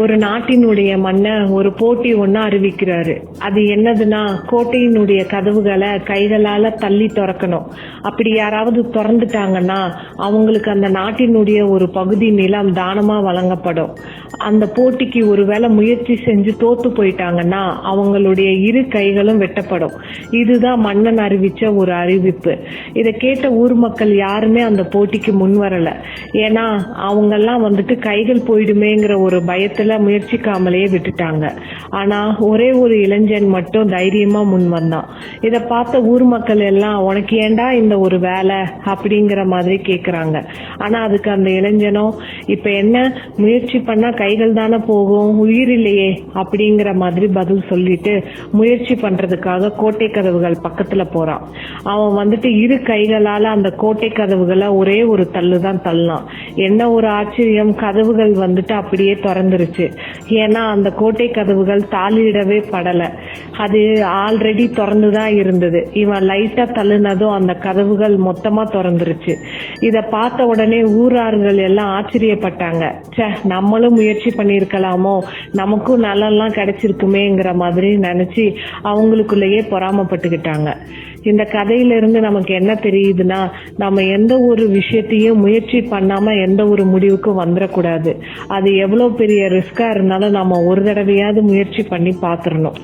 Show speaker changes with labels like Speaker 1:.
Speaker 1: ஒரு நாட்டினுடைய மன்னர் ஒரு போட்டி ஒண்ணு அறிவிக்கிறாரு. அது என்னதுன்னா கோட்டையினுடைய கதவுகளை கைகளால தள்ளி திறக்கணும். அப்படி யாராவது திறந்துட்டாங்கன்னா அவங்களுக்கு அந்த நாட்டினுடைய ஒரு பகுதி நிலம் தானமா வழங்கப்படும். அந்த போட்டிக்கு ஒருவேளை முயற்சி செஞ்சு தோத்து போயிட்டாங்கன்னா அவங்களுடைய இரு கைகளும் வெட்டப்படும். இதுதான் மன்னன் அறிவிச்ச ஒரு அறிவிப்பு. இதை கேட்ட ஊர் மக்கள் யாருமே அந்த போட்டிக்கு முன் வரல. ஏன்னா அவங்கெல்லாம் வந்துட்டு கைகள் போயிடுமேங்கிற ஒரு பயத்துல முயற்சிக்காமலேயே விட்டுட்டாங்க. ஆனா ஒரே ஒரு இளைஞன் மட்டும் தைரியமா முன் வந்தான். இதை பார்த்த ஊர் மக்கள் எல்லாம் உனக்கு ஏன்டா இந்த ஒரு வேலை? அப்படிங்கிற மாதிரி கேக்குறாங்க. ஆனா அதுக்கு அந்த இளைஞனும் இப்ப என்ன? முயற்சி பண்ணா கைகள் தானே போகும் உயிர் இல்லையே அப்படிங்கிற மாதிரி பதில் சொல்லிட்டு முயற்சி பண்றதுக்காக கோட்டை கதவுகள் பக்கத்துல போறான். அவன் வந்துட்டு இரு கைகளால அந்த கோட்டை கதவுகளை ஒரே ஒரு தள்ளு தான் தள்ளான் என்ன ஒரு ஆச்சரியம் கதவுகள் வந்துட்டு அப்படியே திறந்துருச்சு. ஏன்னா அந்த கோட்டை கதவுகள் தாளிடவே படல. அது ஆல்ரெடி திறந்துதான் இருந்தது. இவன் லைட்டா தள்ளுனதும் அந்த கதவுகள் மொத்தமா திறந்துருச்சு. இத பார்த்த உடனே ஊரார்கள் எல்லாம் ஆச்சரியப்பட்டாங்க. ச்சே நம்மளும் முயற்சி முயற்சி பண்ணியிருக்கலாமோ? நமக்கும் நலம்லாம் கிடைச்சிருக்குமேங்கிற மாதிரி நினைச்சு அவங்களுக்குள்ளேயே பொறாமப்பட்டுக்கிட்டாங்க. இந்த கதையில இருந்து நமக்கு என்ன தெரியுதுன்னா நம்ம எந்த ஒரு விஷயத்தையும் முயற்சி பண்ணாம எந்த ஒரு முடிவுக்கும் வந்துடக்கூடாது அது எவ்வளவு பெரிய ரிஸ்கா இருந்தாலும் நம்ம ஒரு தடவையாவது முயற்சி பண்ணி பார்த்துடணும்